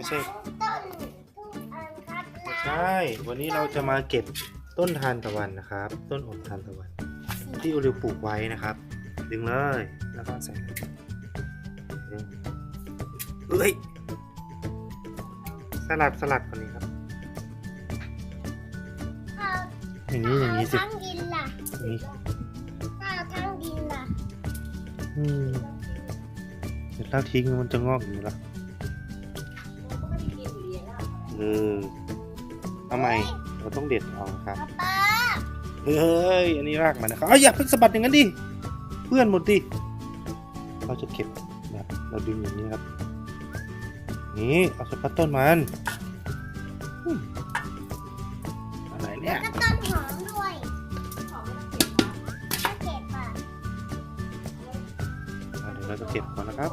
ไม่ใช่ ต้นทุกอันครับไม่ใช่ วันนี้เราจะมาเก็บต้นทานตะวันนะครับ ต้นอมทานตะวัน ที่โอริวปลูกไว้นะครับ ดึงเลยแล้วก็ใส่เลยเอ้ยสลัดสลัดก่อนนี้ครับ ข้าวอย่างนี้อย่างนี้สิทั้งดินล่ะอย่างนี้ข้าวทั้งดินล่ะอืมเดี๋ยวถ้าทิ้งมันจะงอกอยู่แล้วเออทำไมเราต้องเด็ดออกครับ ป๊าป๊าเฮ้ย อันนี้รากมันนะครับอ้าวอย่าเพิ่งสะบัดอย่างนั้นดิ เพื่อนหมดดิ เราจะเก็บแบบเราดึงอย่างนี้ครับ นี่เอาเฉพาะต้นมันอืมอะไรเนี่ยก็ต้นหอมด้วยถ้าเก็บอะ อะเดี๋ยวเราจะเก็บก่อนนะครับ